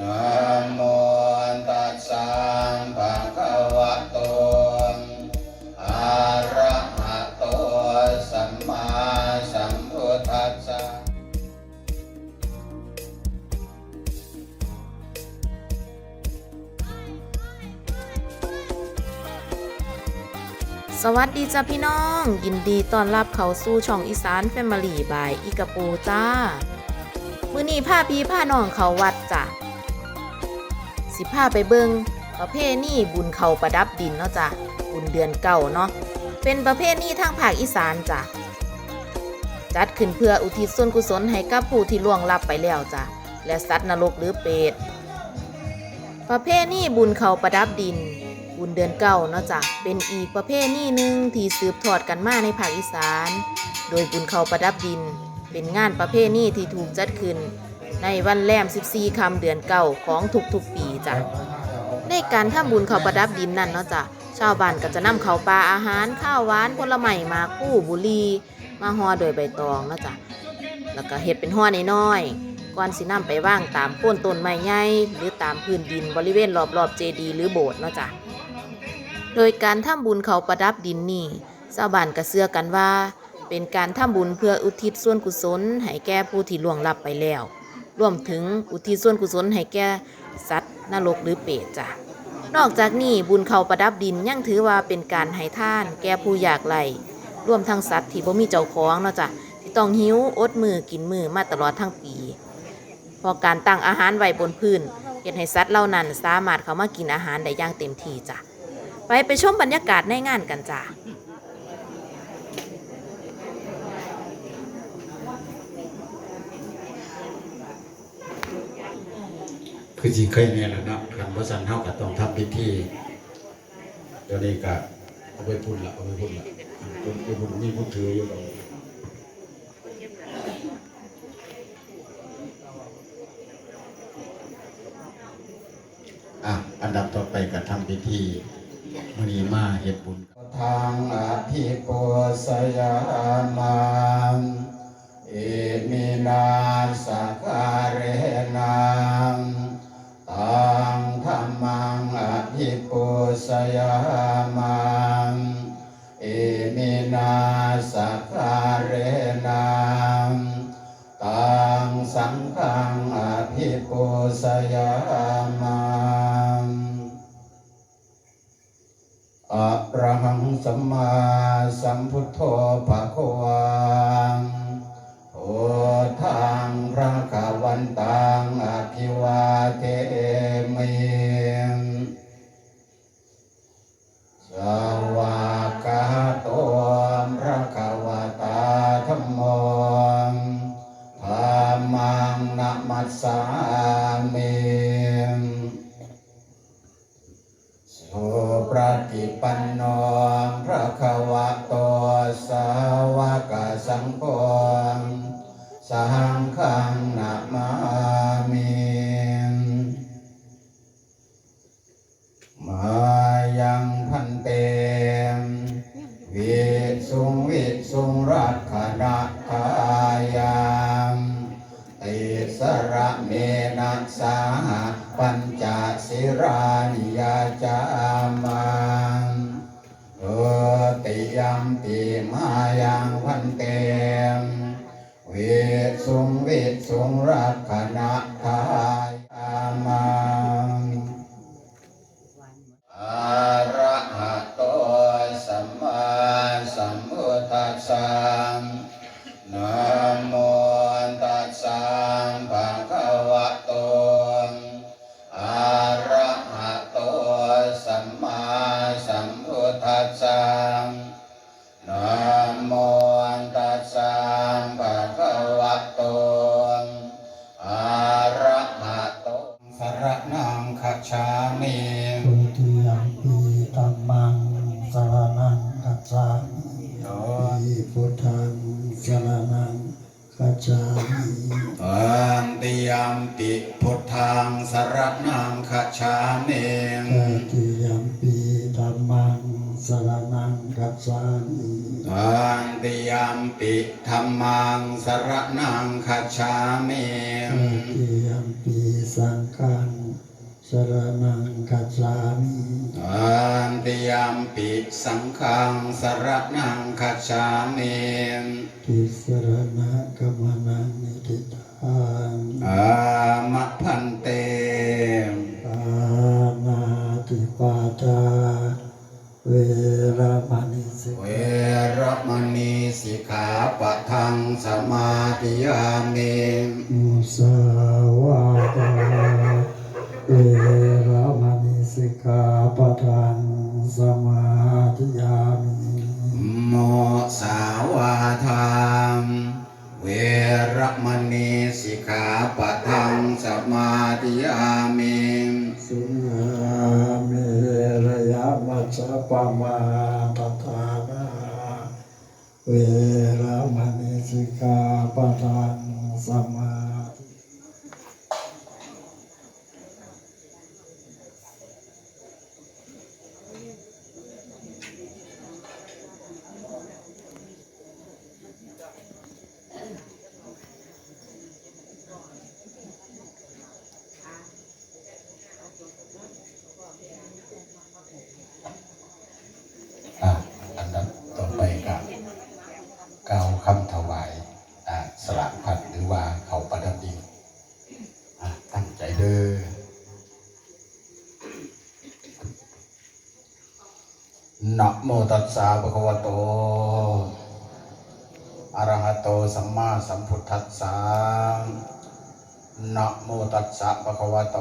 นะโมตัสสะภะคะวะโตอะระหะโตสัมมาสัมพุทธัสสะสวัสดีจ้าพี่น้อง ยินดีต้อนรับเขาสู่ช่องอีสานแฟมิลี่บายอีกาปูจ้า มือนี้พาพี่พาน้องเขาวัดจ้ะ สิพาไปเบิงประเพณีบุญเขาประดับดินเนาะจ้ะบุญเดือนเก่าเนาะเป็นประเพณีทางภาคอีสานจ้ะจัดขึ้นเพื่ออุทิศส่วนกุศลให้กับผู้ที่ล่วงลับไปแล้วจ้ะและสัตว์นรกหรือเปรตประเพณีบุญเขาประดับดิน บุญเดือนเก่าเนาะจ้ะเป็นอีกประเพณีหนึ่งที่สืบทอดกันมาในภาคอีสาน โดยบุญเขาประดับดิน เป็นงานประเพณีที่ถูกจัดขึ้น ในวันแรม 14คำเดือนเก่าของทุกๆปีจ้ะ ในการทำบุญเขาประดับดินนั่นเนาะจ้ะ ชาวบ้านก็จะนำเขาปลาอาหาร ข้าวหวานผลไม้มากคู่บุหรีมาห่อโดยใบตองเนาะจ้ะ แล้วก็เฮ็ดเป็นห่อน้อยๆก่อนสินำไปว่างตามโค่นต้นไม้ใหญ่หรือตามพื้นดินบริเวณรอบๆเจดีย์หรือโบสถ์เนาะจ้ะ โดยการทำบุญเขาประดับดินนี่ชาวบ้านก็เชื่อกันว่า เป็นการทำบุญเพื่ออุทิศส่วนกุศลให้แก่ผู้ที่ล่วงลับไปแล้ว รวมถึงอุทิศส่วนกุศลให้แก่สัตว์นรกหรือเปรตจ้ะนอกจากนี้บุญเขาประดับดินยังถือว่าเป็นการให้ท่าน แก่ผู้อยากไร้รวมทั้งสัตว์ที่บ่มีเจ้าของเนาะจ้ะที่ต้องหิวอดมือกินมือมาตลอดทั้งปี พอการตั้งอาหารไว้บนพื้นเฮ็ดให้สัตว์เหล่านั้นสามารถเข้ามากินอาหารได้อย่างเต็มที่จ้ะไปไปชมบรรยากาศในงานกันจ้า คือสิเคยมีแหล้วเนาะคันบ่สั่นเฮาก็ต้องทำพิธีเดี๋ยวนี้ก็เอาไปพุ่นละเอาไปพุ่นละพุ่นไปพุ่นมีผู้ถืออยู่แล้วอะอันดับต่อไปก็ทำพิธีมื้อนี้มาเฮ็ดบุญทางอธิปุสยานังเอมินาสการเรนัง สัมมาสัมพุทโธ ม ท ตันติยมปิพุทธังสรณังคัจฉามิตติยมปีธัมมังสรณังคัจฉามิตันติยมปิธรรมังสรณังคัจฉามิตติยมปีสสังฆังสรณังคัจฉามิอันติยมปิสังฆังสรนังคัจฉามิติสรณะกัมนังนิทิตัง อามะพันเตปานาติปาตาเวระมณีสิเวรมณีสิกขาปะทังสมาธิยามิ เวระมณีสิกาปะทังสมาธิ อะอันดับต่อไปกับกล่าวคำถวายอะสละพัดหรือว่าเขาประดับดินอะตั้งใจเด้ อนะโมตัสสะภะคะวะโต อะระหะโต สัมมาสัมพุทธัสสะนะโมตัสสะภะคะวะโต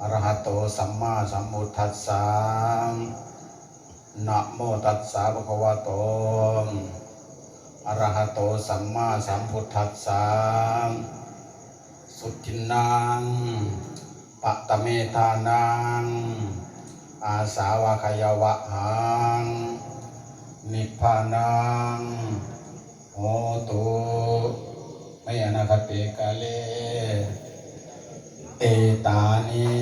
อะระหะโต สัมมาสัมพุทธัสสะนะโมตัสสะภะคะวะโต อะระหะโต สัมมาสัมพุทธัสสะ สุทินังปัตตเมธานังอาสาวะขยวะหังนิพพานังโหตุไม่อนาคเตกาเลเอตานิ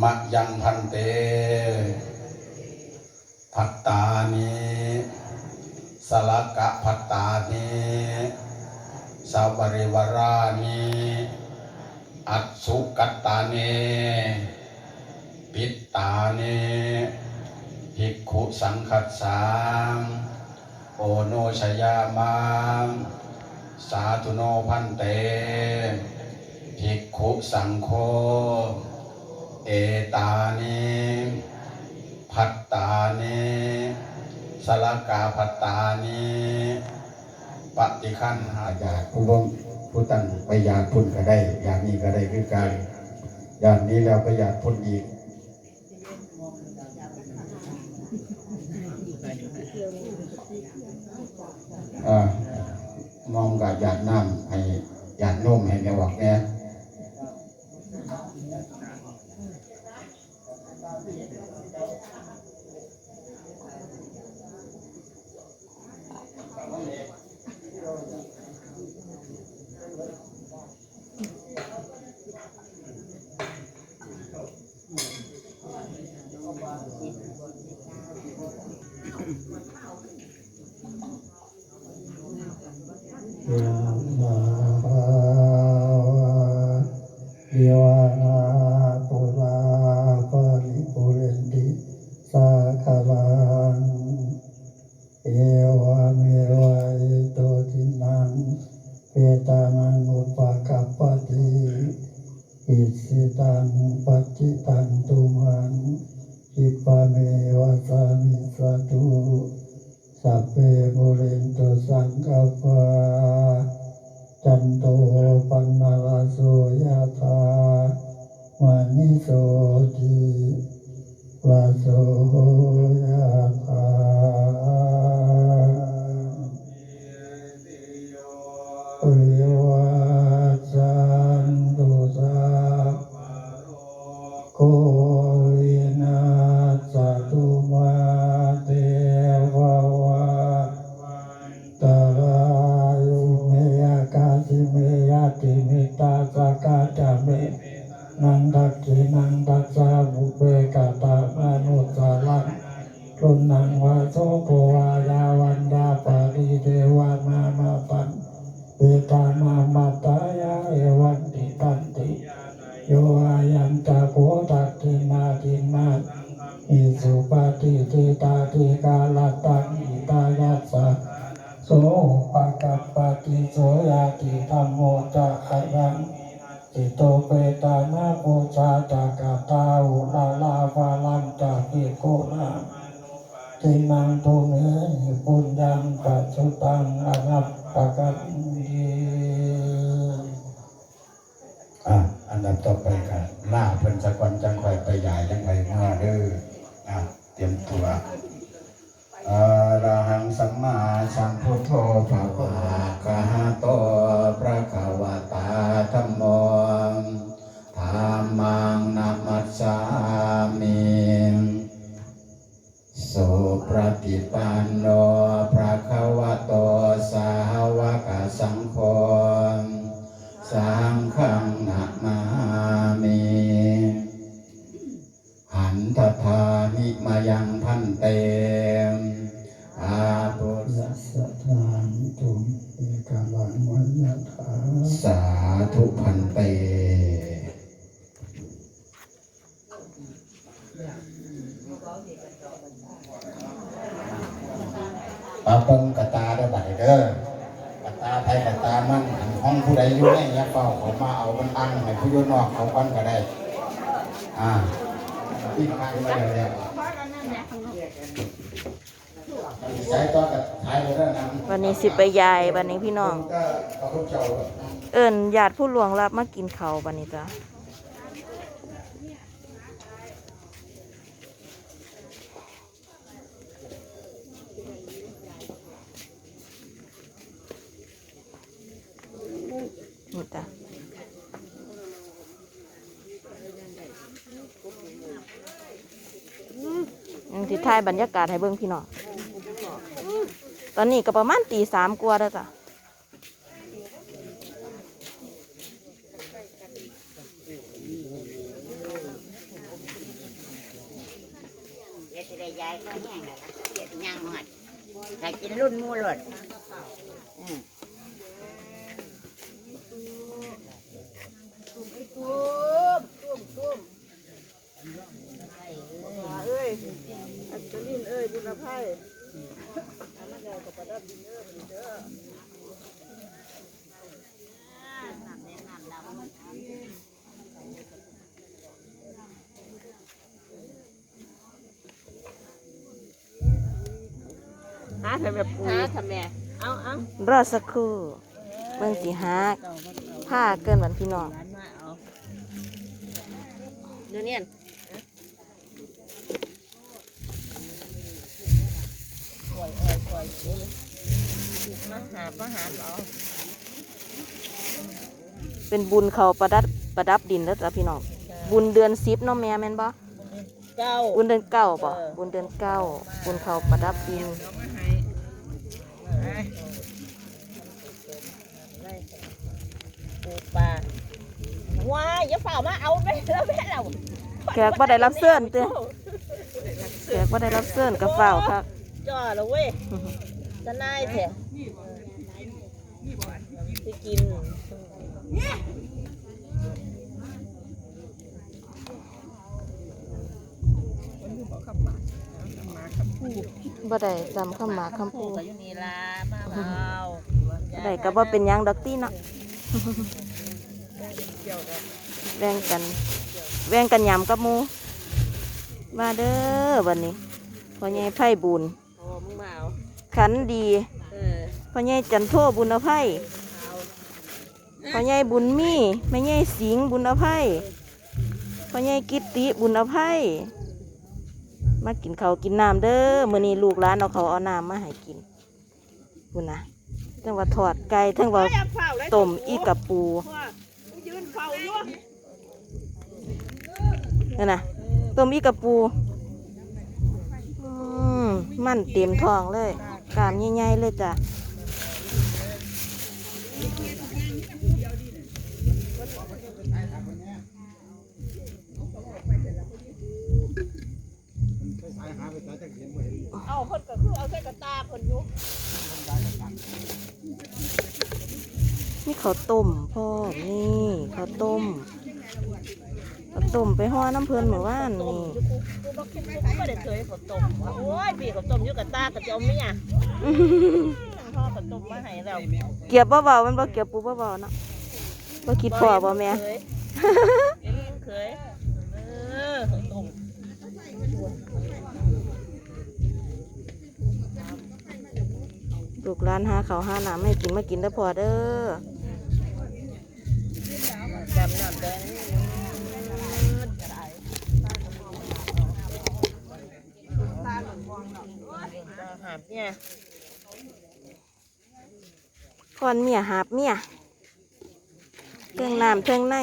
มะยังพันเตพัตตานิสละกะพัตตานิ สาวริวรานิอัตสุกัตตานิปิตตานิภิกขุสังคัสสังโอโนชยามังสาธุโนพันเตภิกขุสังโฆเอตานิพัตตานิสลกาพัตตานิ ปฏิคันหาญากผู้ลงผู้ตั้งไปอยากพุ่นก็ได้ อยากนี้ก็ได้คือการอย่างนี้แล้วก็อยากพุ่นอีกอมองกับหยาดน้ำให้หยาดนมให้แม่บอกเนี่ย เมื่อเด้ออะเตรียมตัวอะระหังสัมมาสัมพุทโธภะคะวะกะ สยัสสะทานตุมเอกาลังวัญญาถาสาธุพันเตปาเปิงกตาได้บัดเด้อกตาไทยกตามันห้องผู้ใดอยู่ในยะเฝ้าเขามาเอามันตั้งให้ผู้อยู่นอกเขากันก็ได้ อ่าที่ข้างไม่ได้แล้วใช้ตัวกับ วันนี้สิไปยายวันนี้พี่น้อง เอิญญาติผู้หลวงรับมากินเขาวันนี้จ้ะนี่จ้ะที่ถ่ายบรรยากาศให้เบิ่งพี่น้อง ตอนนี้ก็ประมาณตีสามกว่าแล้วจ้ะเดี๋ยวจะได้ย้ายก็แห้งแล้วนะเดี๋ยวย่างหมดถ้ากินรุ่นหมูหลดอืม หาทำแบบหาทำแม่เอาเอารอสักครู่เบิ่งสิฮักผ้าเกินวันพี่น้องร้านมา เอาเดี๋ยวนี้ปล่อยปล่อยปล่อยมาหามาหาเอาเป็นบุญเขาประดับประดับดินแล้วจ้ะพี่น้อง บุญเดือนสิบเนาะแม่แม่นบ่เก้าบุญเดือนเก้าบ่เออบุญเดือนเก้าบุญเขาประดับดินปูปลาว้ายอย่าเฝ้ามาเอาไปแล้วแม่เราแขกบ่ได้รับเสื้อนเต้แขกบ่ได้รับเสื้อนกับเฝ้าวครับ จ่อแล้วเว้ยจะนายแท้ที่กินบ่ได้จำคำหมากคำปูพูก็อยู่นี่ล่ะมาเอาบ่ได้ก็บ่เป็นหยังดอกตี้เนาะแบ่งกันแบ่งกันยำกับหมูมาเด้อวันนี้พ่อใหญ่ไพ่บุญโอ้มึงมาเอาขันดีเออพ่อใหญ่จันโทบุญอภัยพ่อใหญ่บุญมีแม่ใหญ่สิงห์บุญอภัยพ่อใหญ่กิตติบุญอภัยมากินข้าวกินน้ำเด้อมื้อนี้ลูกหลานเอาเขาวเอาน้ำมาให้กินบุญนะทั้งว่าทอดไก่ทั้งว่าต้มอีกับปูนั่นน่ะต้มอีกับปูอื มมันเต็มท้องเลยกล้ามใหญ่ๆเลยจ้ะเอาคนก็คือเอาใส่กระตาคนอยู่นี่ข้าวต้มพ่อนี่ข้าวต้มข้าวต้มไปห่อน้ำเพลินหมู่บ้านต้มนี่อยู่กูกูบ่คิดกู ไม่ได้เคยข้าวต้มโอ้ยพี่ข้าวต้มอยู่กระตากับเจ้าเมียพ่อข้าวต้มมาให้แล้วเกียบเบาๆมันบ่เกียบปูเบาๆเนาะบ่คิดพ่อบ่แม่เคยเออขนต้มลูกหลานหาเขาวหาน้ำให้กินมากินเด้อพ่อเด้อดำนำแดงาบเนี่ยคอนเมียหาบเมียเทิงน้ำเทิงใน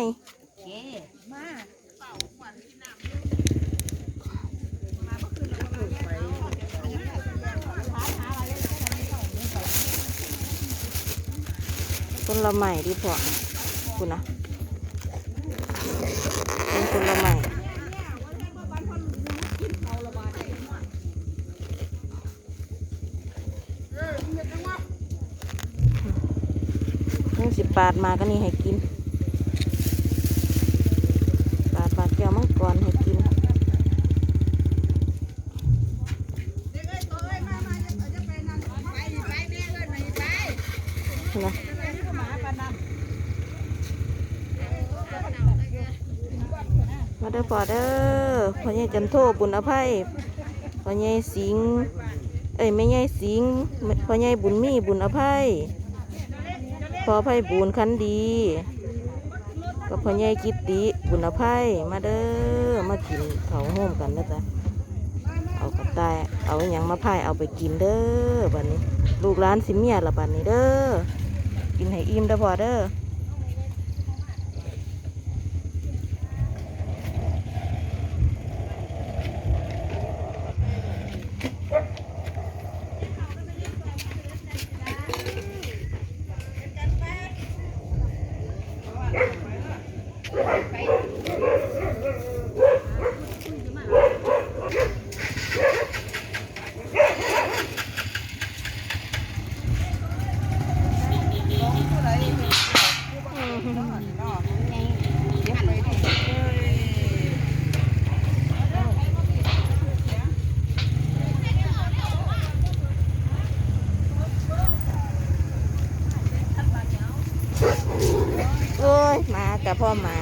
คนละใหม่ดีพอคุณนะ นึ่งสิบบาทมาก็นี่ให้กินบาทบาทแก้วมังกรให้กินนะมาเด้อพอเด้อพ่อใหญ่จันโทบุญอภัยพ่อใหญ่สิง เอ้ยแม่ใหญ่สิงพ่อใหญ่บุญมีบุญอภัย พอไพ่บุญคันดีกับพ่อใหญ่กิตติบุญอภัยมาเด้อมากินเขาโฮมกันนะจ๊ะเอากับตายเอาอย่างมาพายเอาไปกินเด้อบัดนี้ ลูกร้านสิเมียละบัดนี้เด้อกินให้อิ่มเด้อพอเด้อ โอ้ย มา กับพ่อหมา